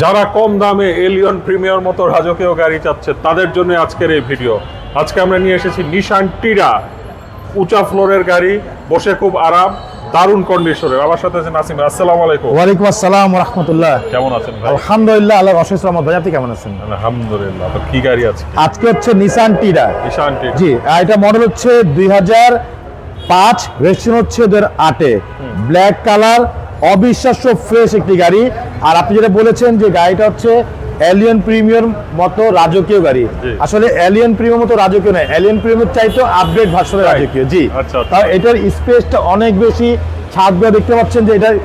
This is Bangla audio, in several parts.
যারা কম দামে এলিয়ন প্রিমিয়ার মতো রাজকীয় গাড়ি চাচ্ছে তাদের জন্য আজকের এই ভিডিও। আজকে আমরা নিয়ে এসেছি নিশান টিরা উঁচা ফ্লোরের গাড়ি বসে খুব আরাম দারুণ কন্ডিশনের আমার সাথে আছে নাসিম। আসসালামু আলাইকুম। ওয়ালাইকুম আসসালাম রহমতুল্লাহ। কেমন আছেন ভাই? আলহামদুলিল্লাহ আল্লাহ অশেষ রহমত। ভাই আপনি কেমন আছেন? আলহামদুলিল্লাহ। তো কি গাড়ি আছে আজকে হচ্ছে নিসান টিরা নিশান টিরা জি এটা মডেল হচ্ছে দুই হাজার পাঁচ রেজিস্ট্রেশন হচ্ছে ওদের আটে। ব্ল্যাক কালার অবিশ্বাস্য ফ্রেশ একটি গাড়ি। আর আপনি যেটা বলেছেন যে গাড়িটা হচ্ছে এলিয়ন প্রিমিয়ার মতো রাজকীয় গাড়ি। আসলে এলিয়ন প্রিমিয়ার মতো রাজকীয় নয় এলিয়ন প্রিমিয়ার চাইতো আপডেট ভার্সনের রাজকীয় জি। আচ্ছা, আচ্ছা। তার এটার স্পেসটা অনেক বেশি ছাদগুলো দেখতে পাচ্ছেন যে এটার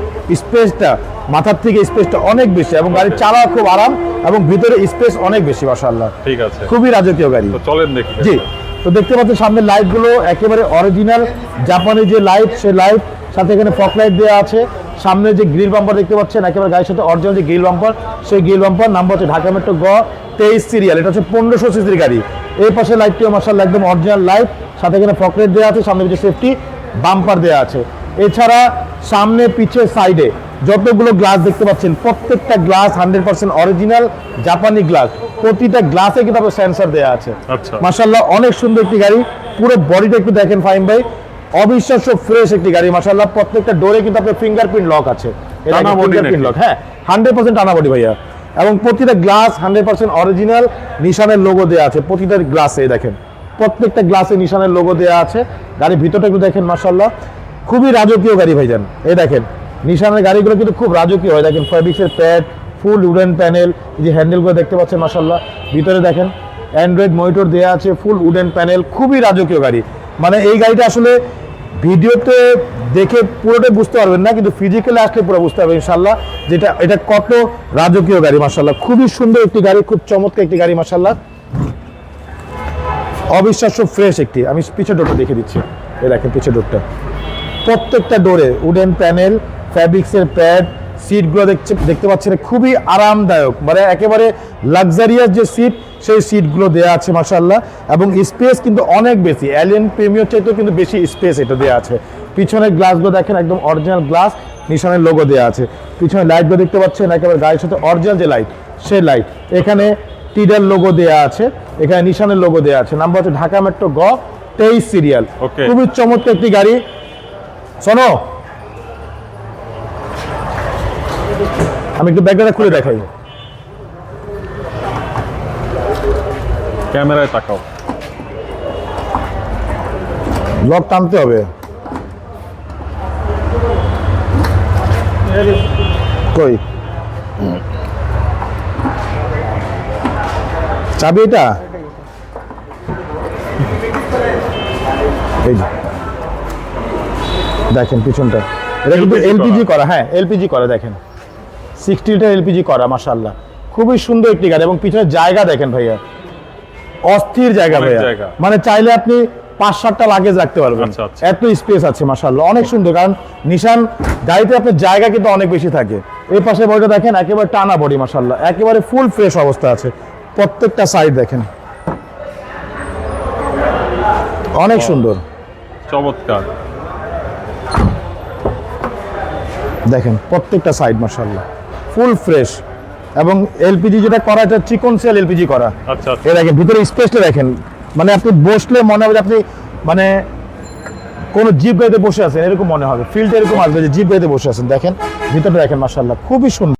স্পেসটা মাথার থেকে স্পেসটা অনেক বেশি এবং গাড়ি চালা খুব আরাম এবং ভিতরে স্পেস অনেক বেশি মাশাআল্লাহ। ঠিক আছে। খুবই রাজকীয় গাড়ি। তো চলেন দেখি। জি তো দেখতে পাচ্ছেন সামনে লাইটগুলো একেবারে অরিজিনাল জাপানি যে লাইট সেই লাইট সাথে এখানে ফক লাইট দেওয়া আছে। সামনে যে গ্রিল বাম্পার দেখতে পাচ্ছেন একেবারে গাড়ির সাথে অরিজিনাল যে গ্রিল বাম্পার সেই গ্রিল বাম্পার নাম্বার হচ্ছে ঢাকা মেট্রো গ তেইশ সিরিয়াল এটা হচ্ছে পনেরোশো সিসির গাড়ি। এই পাশে লাইটটিও মার্শাল একদম অরিজিনাল লাইট সাথে এখানে লাইট দেওয়া আছে সামনে যে সেফটি বাম্পার দেওয়া আছে। এছাড়া সামনে পিছে সাইডে যতগুলো গ্লাস দেখতে পাচ্ছেন প্রত্যেকটা গ্লাস হান্ড্রেড পার্সেন্ট অরিজিনাল জাপানি গ্লাস প্রতিটা গ্লাসে কিন্তু আপনার সেন্সার দেওয়া আছে। আচ্ছা। মাশাল্লাহ অনেক সুন্দর একটি গাড়ি। পুরো বডিটা একটু দেখেন ফাইম ভাই। অবিশ্বাস্য ফ্রেশ একটি গাড়ি। মাশাল্লাহ প্রত্যেকটা ডোরে কিন্তু আপনার ফিঙ্গারপ্রিন্ট লক আছে। ফিঙ্গারপ্রিন্ট লক হ্যাঁ হান্ড্রেড পার্সেন্ট টানা বডি ভাইয়া। এবং প্রতিটা গ্লাস হান্ড্রেড পার্সেন্ট অরিজিনাল নিশানের লোগো দেওয়া আছে। প্রতিটা গ্লাসে দেখেন প্রত্যেকটা গ্লাসে নিশানের লোগো দেওয়া আছে। গাড়ির ভিতরটা একটু দেখেন মাশাল্লাহ খুবই রাজকীয় গাড়ি ভাইজান এই দেখেন নিশানের গাড়িগুলো কিন্তু খুব রাজকীয় হয়। দেখেন ফেব্রিক্সের প্যাড ফুল উডেন প্যানেল এই যে হ্যান্ডেলগুলো দেখতে পাচ্ছেন মাশাল্লাহ ভিতরে দেখেন অ্যান্ড্রয়েড মনিটর দেওয়া আছে ফুল উডেন প্যানেল খুবই রাজকীয় গাড়ি। মানে এই গাড়িটা আসলে ভিডিওতে দেখে পুরোটাই বুঝতে পারবেন না, কিন্তু ফিজিক্যালি আসলে পুরো বুঝতে পারবেন ইনশাল্লাহ যেটা, এটা কত রাজকীয় গাড়ি মাশাল্লাহ খুবই সুন্দর একটি গাড়ি, খুব চমৎকার একটি গাড়ি মাশাল্লাহ অবিশ্বাস্য ফ্রেশ একটি। আমি পিছের ডোরটা দেখে দিচ্ছি। এই দেখেন পিছের ডোরটা। প্রত্যেকটা ডোরে উডেন প্যানেল ফ্যাব্রিক্সের প্যাড সিটগুলো দেখছে দেখতে পাচ্ছেন খুবই আরামদায়ক। মানে একেবারে লাক্সারিয়াস যে সিট সেই সিটগুলো দেওয়া আছে মাসাল্লাহ এবং স্পেস কিন্তু অনেক বেশি। অ্যালিয়ান প্রিমিয়ার চাইতেও কিন্তু বেশি স্পেস এটা দেওয়া আছে। পিছনের গ্লাসগুলো দেখেন একদম অরিজিনাল গ্লাস নিশানের লোগো দেওয়া আছে। পিছনে লাইটগুলো দেখতে পাচ্ছেন একেবারে গাড়ির সাথে অরিজিনাল যে লাইট সেই লাইট এখানে টিডার লোগো দেওয়া আছে এখানে নিশানের লোগো দেওয়া আছে। নাম্বার হচ্ছে ঢাকা মেট্রো গ তেইশ সিরিয়াল. খুবই চমৎকার একটি গাড়ি। শোনো আমি একটু ব্যাগটা খুলে দেখাই। ক্যামেরায় তাকাও। লক টানতে হবে। কই? চাবি এটা? দেখেন পিছনটা। এটা কিন্তু এলপিজি করা। করা হ্যাঁ এলপিজি করা দেখেন। সিক্সটি লিটার এলপিজি করা মাশাল্লাহ খুবই সুন্দর একটি গাড়ি এবং পিছনের জায়গা দেখেন ভাইয়া। অস্থির জায়গা ভাইয়া। মানে চাইলে আপনি পাঁচ সাতটা লাগেজ রাখতে পারবেন। আচ্ছা, আচ্ছা। এত স্পেস আছে মাশাল্লাহ অনেক সুন্দর কারণ নিশান গাড়িতে আপনার জায়গা কিন্তু অনেক বেশি থাকে। এই পাশে বডিটা দেখেন একেবারে টানা বডি মাশাল্লাহ একেবারে ফুল ফ্রেশ অবস্থা আছে। প্রত্যেকটা সাইড দেখেন। অনেক সুন্দর। চমৎকার। দেখেন প্রত্যেকটা সাইড মাশাল্লাহ ফুল ফ্রেশ এবং এলপিজি যেটা করা এটা চিকন সেল এলপিজি করা। আচ্ছা এর আগে দেখেন ভিতরে স্পেসটা দেখেন। মানে আপনি বসলে মনে হবে আপনি মানে কোনো জিপ গাড়িতে বসে আছেন এরকম মনে হবে। ফিল্ড এরকম আসবে যে জিপ গাড়িতে বসে আছেন। দেখেন ভিতরটা দেখেন মাশাল্লাহ খুবই সুন্দর